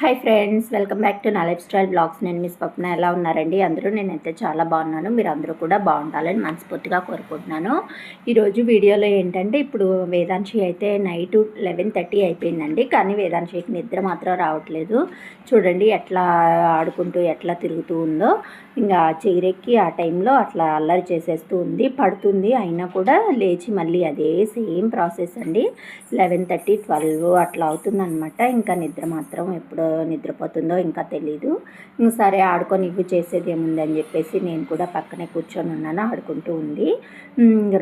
Hi friends welcome back to నా lifestyle blogs నేను మీ స్వప్న ఎలా ఉన్నారండి? అందరూ నేనైతే చాలా బాగున్నాను. మీరు అందరూ కూడా బాగుండాలని మనస్ఫూర్తిగా కోరుకుంటున్నాను. ఈరోజు వీడియోలో ఏంటంటే ఇప్పుడు వేదాంశి అయితే నైట్ లెవెన్ థర్టీ అయిపోయిందండి. కానీ వేదాంశికి నిద్ర మాత్రం రావట్లేదు. చూడండి ఎట్లా ఆడుకుంటూ ఎట్లా తిరుగుతూ ఉందో. ఇంకా చీరెక్కి ఆ టైంలో అట్లా అల్లరి చేసేస్తూ ఉంది. పడుతుంది. అయినా కూడా లేచి మళ్ళీ అదే సేమ్ ప్రాసెస్ అండి. లెవెన్ థర్టీ ట్వెల్వ్ అట్లా అవుతుందనమాట ఇంకా నిద్ర మాత్రం ఎప్పుడు నిద్రపోతుందో ఇంకా తెలీదు. ఇంక సరే ఆడుకొని ఇవి చేసేది ఏముంది అని చెప్పేసి నేను కూడా పక్కనే కూర్చొని ఉన్నాను. ఆడుకుంటూ ఉంది.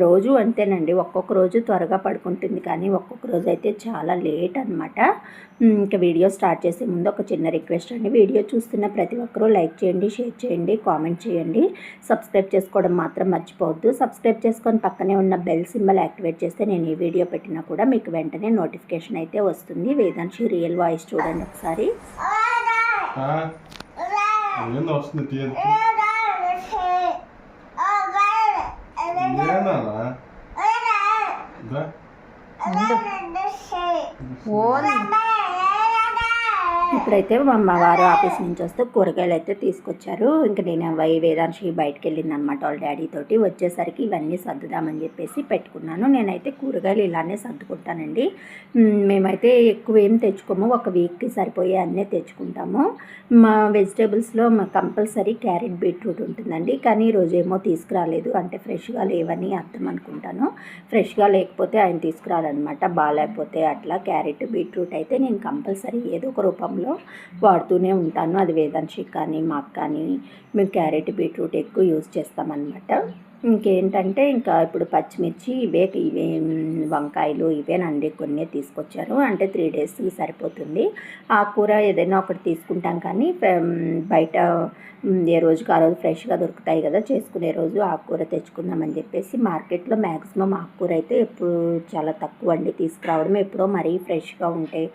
రోజు అంతేనండి. ఒక్కొక్క రోజు త్వరగా పడుకుంటుంది కానీ ఒక్కొక్క రోజు అయితే చాలా లేట్ అనమాట ఇంకా వీడియో స్టార్ట్ చేసే ముందు ఒక చిన్న రిక్వెస్ట్ అండి. వీడియో చూస్తున్న ప్రతి ఒక్కరూ లైక్ చేయండి షేర్ చేయండి కామెంట్ చేయండి. సబ్స్క్రైబ్ చేసుకోవడం మాత్రం మర్చిపోవద్దు. సబ్స్క్రైబ్ చేసుకొని పక్కనే ఉన్న బెల్ సింబల్ యాక్టివేట్ చేస్తే నేను ఈ వీడియో పెట్టినా కూడా మీకు వెంటనే నోటిఫికేషన్ అయితే వస్తుంది. వేదాంశి రియల్ వాయిస్ చూడండి ఒకసారి. ఆ? ఏందో వస్తుంది టీఎల్కి ఏందన్నా దా. ఇప్పుడైతే మా వారు ఆఫీస్ నుంచి వస్తే కూరగాయలు అయితే తీసుకొచ్చారు. ఇంకా నేను వై వేదాంశి బయటకు వెళ్ళింది అనమాట వాళ్ళ డాడీ తోటి. వచ్చేసరికి ఇవన్నీ సర్దుదామని చెప్పేసి పెట్టుకున్నాను. నేనైతే కూరగాయలు ఇలానే సర్దుకుంటానండి. మేమైతే ఎక్కువ ఏం తెచ్చుకోము. ఒక వీక్కి సరిపోయే అన్నీ తెచ్చుకుంటాము. మా వెజిటేబుల్స్లో మా కంపల్సరీ క్యారెట్ బీట్రూట్ ఉంటుందండి. కానీ ఈరోజు ఏమో తీసుకురాలేదు. అంటే ఫ్రెష్గా లేవని అర్థం అనుకుంటాను. ఫ్రెష్గా లేకపోతే ఆయన తీసుకురాలన్నమాట బాగాలేకపోతే అట్లా క్యారెట్ బీట్రూట్ అయితే నేను కంపల్సరీ ఏదో ఒక రూపంలో వాడుతూనే ఉంటాను. అది వేదాంశిక్ కానీ మాకు కానీ మేము క్యారెట్ బీట్రూట్ ఎక్కువ యూజ్ చేస్తామన్నమాట. ఇంకేంటంటే ఇంకా ఇప్పుడు పచ్చిమిర్చి ఇవే ఇవే వంకాయలు వంకాయలు ఇవేనండి కొన్ని తీసుకొచ్చారు. అంటే త్రీ డేస్కి సరిపోతుంది. ఆకుకూర ఏదైనా ఒకటి తీసుకుంటాం కానీ బయట ఏ రోజుకి ఆ రోజు ఫ్రెష్గా దొరుకుతాయి కదా చేసుకునే రోజు ఆకుకూర తెచ్చుకుందామని చెప్పేసి మార్కెట్లో మ్యాక్సిమం ఆకుకూర అయితే ఎప్పుడు చాలా తక్కువ అండి. తీసుకురావడం ఎప్పుడో మరీ ఫ్రెష్గా ఉంటాయి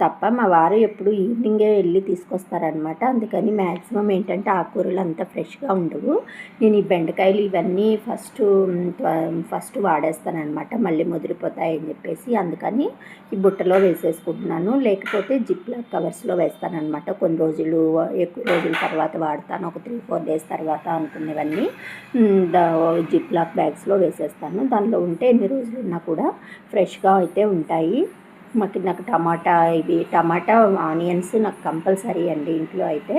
తప్ప మా వారు ఎప్పుడు ఈవినింగే వెళ్ళి తీసుకొస్తారనమాట అందుకని మ్యాక్సిమం ఏంటంటే ఆకుకూరలు అంత ఫ్రెష్గా ఉండవు. నేను ఈ బెండకాయలు ఇవన్నీ ఫస్ట్ ఫస్ట్ వాడేస్తానమాట మళ్ళీ ముదిరిపోతాయని చెప్పేసి అందుకని ఈ బుట్టలో వేసేసుకుంటున్నాను. లేకపోతే జిప్ లాక్ కవర్స్లో వేస్తానమాట కొన్ని రోజులు ఎక్కువ రోజుల తర్వాత వాడతాను. ఒక త్రీ ఫోర్ డేస్ తర్వాత అనుకునేవన్నీ జిప్లాక్ జిప్ లాక్ బ్యాగ్స్లో వేసేస్తాను. దానిలో ఉంటే ఎన్ని రోజులు ఉన్నా కూడా ఫ్రెష్గా అయితే ఉంటాయి. మాకు నాకు టమాటా ఇవి టమాటా ఆనియన్స్ నాకు కంపల్సరీ అండి ఇంట్లో అయితే.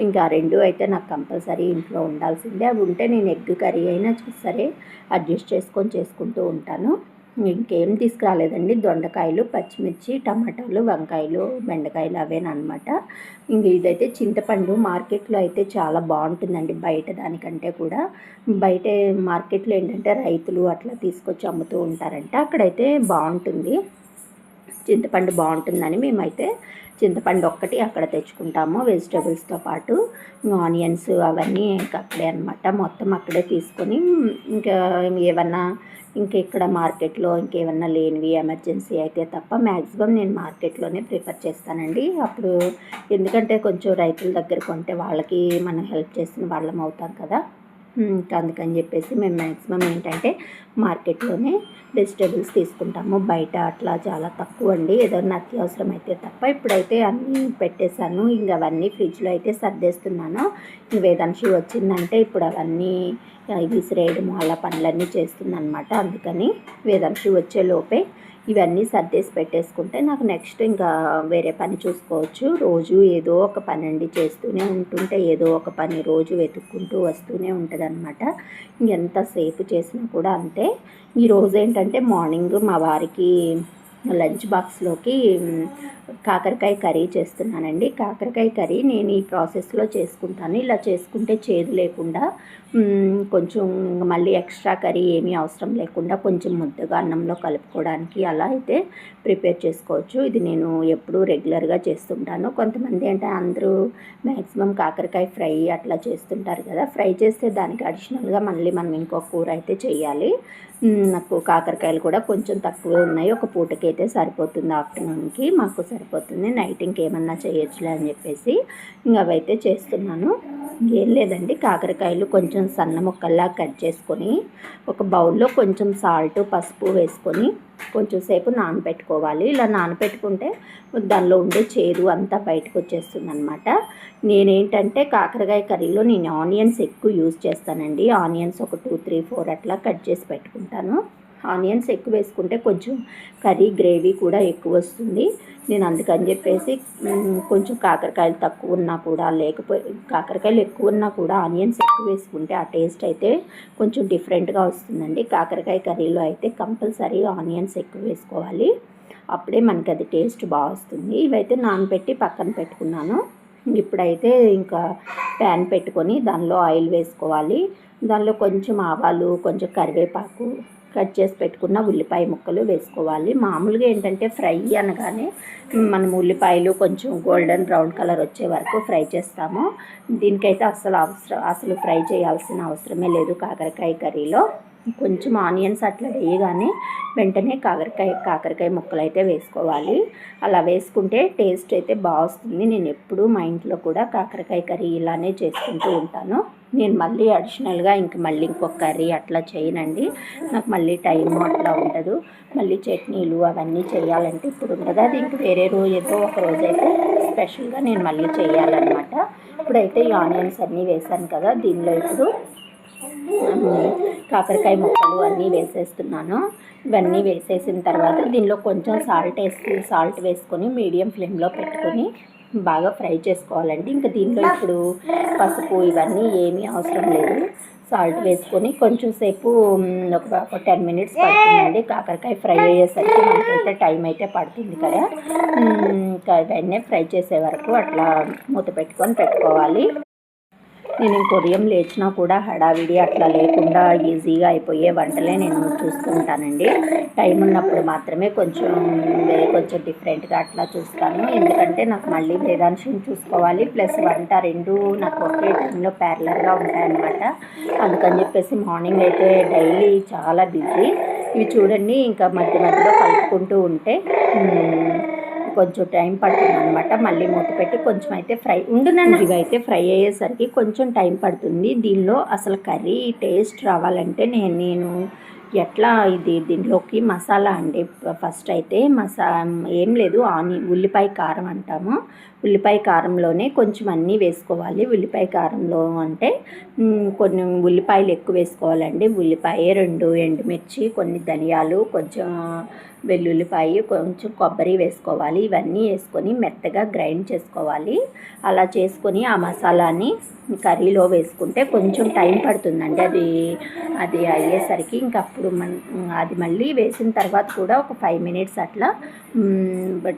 ఇంకా రెండు అయితే నాకు కంపల్సరీ ఇంట్లో ఉండాల్సిందే. అవి ఉంటే నేను ఎగ్ కర్రీ అయినా సరే అడ్జస్ట్ చేసుకొని చేసుకుంటూ ఉంటాను. ఇంకేం తీసుకురాలేదండి. దొండకాయలు పచ్చిమిర్చి టమాటాలు వంకాయలు బెండకాయలు అవేనమాట ఇంక ఇదైతే చింతపండు మార్కెట్లో అయితే చాలా బాగుంటుందండి బయట దానికంటే కూడా. బయట మార్కెట్లో ఏంటంటే రైతులు అట్లా తీసుకొచ్చి అమ్ముతూ ఉంటారంట. అక్కడైతే బాగుంటుంది. చింతపండు బాగుంటుందని మేమైతే చింతపండు ఒక్కటి అక్కడ తెచ్చుకుంటాము వెజిటేబుల్స్తో పాటు. ఆనియన్స్ అవన్నీ ఇంకా అక్కడే అనమాట మొత్తం అక్కడే తీసుకొని ఇంకా ఏమన్నా ఇంకా ఇక్కడ మార్కెట్లో ఇంకేమన్నా లేనివి ఎమర్జెన్సీ అయితే తప్ప మ్యాక్సిమం నేను మార్కెట్లోనే ప్రిఫర్ చేస్తానండి. అప్పుడు ఎందుకంటే కొంచెం రైతుల దగ్గర కొంటే వాళ్ళకి మనం హెల్ప్ చేసిన వాళ్ళం అవుతాం కదా. అందుకని చెప్పేసి మేము మ్యాక్సిమం ఏంటంటే మార్కెట్లోనే వెజిటేబుల్స్ తీసుకుంటాము. బయట అట్లా చాలా తక్కువ అండి. ఏదైనా అత్యవసరం అయితే తప్ప ఇప్పుడైతే అన్నీ పెట్టేశాను. ఇంక అవన్నీ ఫ్రిడ్జ్లో అయితే సర్దేస్తున్నాను. ఇంక వేదాంశి వచ్చిందంటే ఇప్పుడు అవన్నీ ఆ, విసిరేయడము అలా పనులన్నీ చేస్తుందన్నమాట అందుకని వేదాంశి వచ్చే లోపే ఇవన్నీ సర్దేసి పెట్టేసుకుంటే నాకు నెక్స్ట్ ఇంకా వేరే పని చూసుకోవచ్చు. రోజు ఏదో ఒక పని అండి చేస్తూనే ఉంటుంటే ఏదో ఒక పని రోజు వెతుక్కుంటూ వస్తూనే ఉంటుంది అనమాట ఎంతసేపు చేసినా కూడా అంతే. ఈరోజు ఏంటంటే మార్నింగ్ మా వారికి లంచ్ బాక్స్లోకి కాకరకాయ కర్రీ చేస్తున్నానండి. కాకరకాయ కర్రీ నేను ఈ ప్రాసెస్లో చేసుకుంటాను. ఇలా చేసుకుంటే చేదు లేకుండా కొంచెం మళ్ళీ ఎక్స్ట్రా కర్రీ ఏమీ అవసరం లేకుండా కొంచెం ముద్దగా అన్నంలో కలుపుకోవడానికి అలా అయితే ప్రిపేర్ చేసుకోవచ్చు. ఇది నేను ఎప్పుడూ రెగ్యులర్గా చేస్తుంటాను. కొంతమంది అంటే అందరూ మ్యాక్సిమం కాకరకాయ ఫ్రై అట్లా చేస్తుంటారు కదా. ఫ్రై చేస్తే దానికి అడిషనల్గా మళ్ళీ మనం ఇంకో కూర అయితే చేయాలి నాకు కాకరకాయలు కూడా కొంచెం తక్కువే ఉన్నాయి. ఒక పూటకి అయితే సరిపోతుంది ఆఫ్టర్నూన్కి మాకు సరిపోతుంది నైట్ ఇంకేమన్నా చేయొచ్చులే అని చెప్పేసి ఇంకా అవైతే చేస్తున్నాను. ఏం లేదండి కాకరకాయలు కొంచెం సన్న ముక్కల్లా కట్ చేసుకొని ఒక బౌల్లో కొంచెం సాల్ట్ పసుపు వేసుకొని కొంచెం సేపు నానబెట్టుకోవాలి. ఇలా నానబెట్టుకుంటే దానిలో ఉండే చేదు అంతా బయటకు వచ్చేస్తుంది అనమాట నేనేంటంటే కాకరకాయ కర్రీలో నేను ఆనియన్స్ ఎక్కువ యూజ్ చేస్తానండి. ఆనియన్స్ ఒక టూ త్రీ ఫోర్ అట్లా కట్ చేసి పెట్టుకుంటాను. ఆనియన్స్ ఎక్కువ వేసుకుంటే కొంచెం కర్రీ గ్రేవీ కూడా ఎక్కువ వస్తుంది. నేను అందుకని చెప్పేసి కొంచెం కాకరకాయలు తక్కువ ఉన్నా కూడా లేకపోతే కాకరకాయలు ఎక్కువ ఉన్నా కూడా ఆనియన్స్ ఎక్కువ వేసుకుంటే ఆ టేస్ట్ అయితే కొంచెం డిఫరెంట్గా వస్తుందండి. కాకరకాయ కర్రీలో అయితే కంపల్సరీ ఆనియన్స్ ఎక్కువ వేసుకోవాలి. అప్పుడే మనకి అది టేస్ట్ బాగా వస్తుంది. ఇవైతే నానబెట్టి పక్కన పెట్టుకున్నాను. ఇప్పుడైతే ఇంకా ప్యాన్ పెట్టుకొని దానిలో ఆయిల్ వేసుకోవాలి. దానిలో కొంచెం ఆవాలు కొంచెం కరివేపాకు కట్ చేసి పెట్టుకున్న ఉల్లిపాయ ముక్కలు వేసుకోవాలి. మామూలుగా ఏంటంటే ఫ్రై అనగానే మనం ఉల్లిపాయలు కొంచెం గోల్డెన్ బ్రౌన్ కలర్ వచ్చే వరకు ఫ్రై చేస్తాము. దీనికైతే అసలు అవసరం అసలు ఫ్రై చేయాల్సిన అవసరమే లేదు కాకరకాయ కర్రీలో. కొంచెం ఆనియన్స్ అట్లా వేయగానే వెంటనే కాకరకాయ కాకరకాయ ముక్కలు అయితే వేసుకోవాలి. అలా వేసుకుంటే టేస్ట్ అయితే బాగా వస్తుంది. నేను ఎప్పుడూ మా ఇంట్లో కూడా కాకరకాయ కర్రీ ఇలానే చేసుకుంటూ ఉంటాను. నేను మళ్ళీ అడిషనల్గా ఇంక మళ్ళీ ఇంకొక కర్రీ అట్లా చేయనండి. నాకు మళ్ళీ టైం అట్లా ఉండదు. మళ్ళీ చట్నీలు అవన్నీ చేయాలంటే ఇప్పుడు ఉండదు. అది ఇంక వేరే రోజు ఏదో ఒక రోజు అయితే స్పెషల్గా నేను మళ్ళీ చేయాలన్నమాట. ఇప్పుడైతే ఈ ఆనియన్స్ అన్నీ వేసాను కదా దీనిలో ఇప్పుడు కాకరకాయ ముక్కలు అన్నీ వేసేస్తున్నాను. ఇవన్నీ వేసేసిన తర్వాత దీనిలో కొంచెం సాల్ట్ వేసి సాల్ట్ వేసుకొని మీడియం ఫ్లేమ్లో పెట్టుకొని బాగా ఫ్రై చేసుకోవాలండి. ఇంకా దీనిలో ఇప్పుడు పసుపు ఇవన్నీ ఏమీ అవసరం లేదు. సాల్ట్ వేసుకొని కొంచెం సేపు ఒక టెన్ మినిట్స్ పడుతుందండి. కాకరకాయ ఫ్రై అయ్యేసరికి మనకైతే టైం అయితే పడుతుంది కదా. ఇంకా ఇవన్నీ ఫ్రై చేసే వరకు అట్లా మూత పెట్టుకొని పెట్టుకోవాలి. నేను ఇంకో ఉదయం లేచినా కూడా హడావిడి అట్లా లేకుండా ఈజీగా అయిపోయే వంటలే నేను చూస్తూ ఉంటానండి. టైం ఉన్నప్పుడు మాత్రమే కొంచెం కొంచెం డిఫరెంట్గా అట్లా చూస్తాను. ఎందుకంటే నాకు మళ్ళీ వేదాంశం చూసుకోవాలి ప్లస్ వంట రెండు నాకు ఒకే టైంలో ప్యారలర్గా ఉంటాయన్నమాట. అందుకని చెప్పేసి మార్నింగ్ అయితే డైలీ చాలా బిజీ. ఇవి చూడండి ఇంకా మధ్య మధ్యలో కలుపుకుంటూ ఉంటే కొంచెం టైం పడుతుంది అనమాట మళ్ళీ మూత పెట్టి కొంచెం అయితే ఫ్రై ఉండునన్న అయితే ఫ్రై అయ్యేసరికి కొంచెం టైం పడుతుంది. దీనిలో అసలు కర్రీ టేస్ట్ రావాలంటే నేను నేను ఎట్లా ఇది దీంట్లోకి మసాలా అండి. ఫస్ట్ అయితే మసా ఏం లేదు ఆని ఉల్లిపాయ కారం అంటాము. ఉల్లిపాయ కారంలోనే కొంచెం అన్నీ వేసుకోవాలి. ఉల్లిపాయ కారంలో అంటే కొన్ని ఉల్లిపాయలు ఎక్కువ వేసుకోవాలండి. ఉల్లిపాయ రెండు ఎండుమిర్చి కొన్ని ధనియాలు కొంచెం వెల్లుల్లిపాయ కొంచెం కొబ్బరి వేసుకోవాలి. ఇవన్నీ వేసుకొని మెత్తగా గ్రైండ్ చేసుకోవాలి. అలా చేసుకొని ఆ మసాలాని కర్రీలో వేసుకుంటే కొంచెం టైం పడుతుందండి. అది అది అయ్యేసరికి ఇంకా అప్పుడు మన అది మళ్ళీ వేసిన తర్వాత కూడా ఒక ఫైవ్ మినిట్స్ అట్లా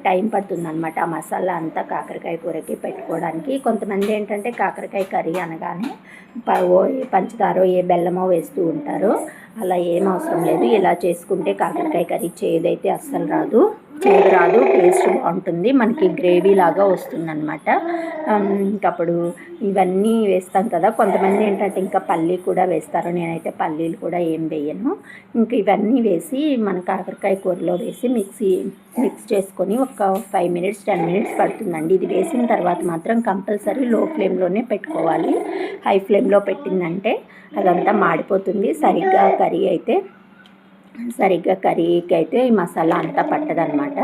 టైం పడుతుందన్నమాట. ఆ మసాలా అంతా కాకరకాయ కూరకి పెట్టుకోవడానికి. కొంతమంది ఏంటంటే కాకరకాయ కర్రీ అనగానే ఏ పంచదారో ఏ బెల్లమో వేస్తూ ఉంటారు. అలా ఏం అవసరం లేదు. ఇలా చేసుకుంటే కాకరకాయ కర్రీ చేదైతే అస్సలు రాదు. చేదు రాదు టేస్ట్ బాగుంటుంది మనకి గ్రేవీ లాగా వస్తుందన్నమాట. ఇంకప్పుడు ఇవన్నీ వేస్తాం కదా. కొంతమంది ఏంటంటే ఇంకా పల్లీ కూడా వేస్తారు. నేనైతే పల్లీలు కూడా ఏం వేయను. ఇంక ఇవన్నీ వేసి మన కాకరకాయ కూరలో వేసి మిక్సీ మిక్స్ చేసుకొని ఒక ఫైవ్ మినిట్స్ టెన్ మినిట్స్ పడుతుందండి. ఇది వేసిన తర్వాత మాత్రం కంపల్సరీ లో ఫ్లేమ్లోనే పెట్టుకోవాలి. హై ఫ్లేమ్లో పెట్టిందంటే అదంతా మాడిపోతుంది. సరిగ్గా కర్రీ అయితే సరిగ్గా కర్రీకి అయితే ఈ మసాలా అంతా పట్టదనమాట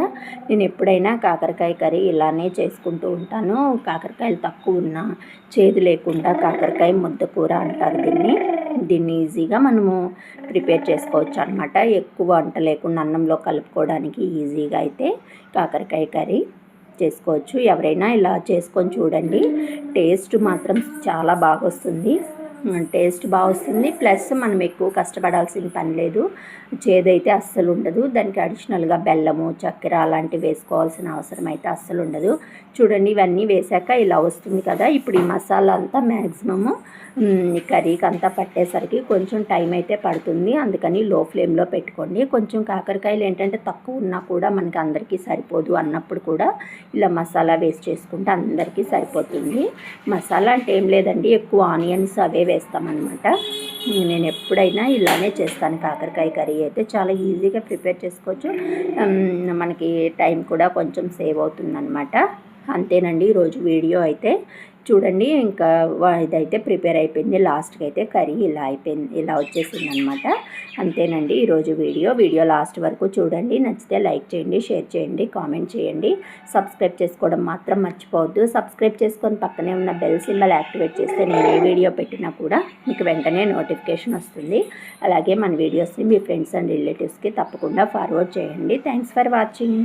నేను ఎప్పుడైనా కాకరకాయ కర్రీ ఇలానే చేసుకుంటూ ఉంటాను. కాకరకాయలు తక్కువ ఉన్న చేదు లేకుండా కాకరకాయ ముద్ద కూర అంటారు దీన్ని. దీన్ని ఈజీగా మనము ప్రిపేర్ చేసుకోవచ్చు అనమాట ఎక్కువ వంట లేకుండా అన్నంలో కలుపుకోవడానికి ఈజీగా అయితే కాకరకాయ కర్రీ చేసుకోవచ్చు. ఎవరైనా ఇలా చేసుకొని చూడండి. టేస్ట్ మాత్రం చాలా బాగా వస్తుంది టేస్ట్ బాగా వస్తుంది ప్లస్ మనం ఎక్కువ కష్టపడాల్సిన పని లేదు. చేదైతే అస్సలు ఉండదు. దానికి అడిషనల్గా బెల్లము చక్కెర అలాంటివి వేసుకోవాల్సిన అవసరం అయితే అస్సలు ఉండదు. చూడండి ఇవన్నీ వేసాక ఇలా వస్తుంది కదా. ఇప్పుడు ఈ మసాలా అంతా మ్యాక్సిమము కర్రీకి అంతా పట్టేసరికి కొంచెం టైం అయితే పడుతుంది. అందుకని లో ఫ్లేమ్లో పెట్టుకోండి. కొంచెం కాకరకాయలు ఏంటంటే తక్కువ ఉన్నా కూడా మనకి అందరికీ సరిపోదు అన్నప్పుడు కూడా ఇలా మసాలా వేస్ట్ చేసుకుంటే అందరికీ సరిపోతుంది. మసాలా అంటే ఏం లేదండి. ఎక్కువ ఆనియన్స్ అవే చేస్తామన్నమాట. నేను ఎప్పుడైనా ఇలానే చేస్తాను. కాకరకాయ కర్రీ అయితే చాలా ఈజీగా ప్రిపేర్ చేసుకోవచ్చు. మనకి టైం కూడా కొంచెం సేవ్ అవుతుందన్నమాట. అంతేనండి ఈరోజు వీడియో అయితే. చూడండి ఇంకా ఇదైతే ప్రిపేర్ అయిపోయింది. లాస్ట్కి అయితే కర్రీ ఇలా అయిపోయింది ఇలా వచ్చేసింది అనమాట అంతేనండి ఈరోజు వీడియో. వీడియో లాస్ట్ వరకు చూడండి నచ్చితే లైక్ చేయండి షేర్ చేయండి కామెంట్ చేయండి. సబ్స్క్రైబ్ చేసుకోవడం మాత్రం మర్చిపోవద్దు. సబ్స్క్రైబ్ చేసుకొని పక్కనే ఉన్న బెల్ సింబల్ యాక్టివేట్ చేస్తే నేను ఏ వీడియో పెట్టినా కూడా మీకు వెంటనే నోటిఫికేషన్ వస్తుంది. అలాగే మన వీడియోస్ని మీ ఫ్రెండ్స్ అండ్ రిలేటివ్స్కి తప్పకుండా ఫార్వర్డ్ చేయండి. Thanks for watching.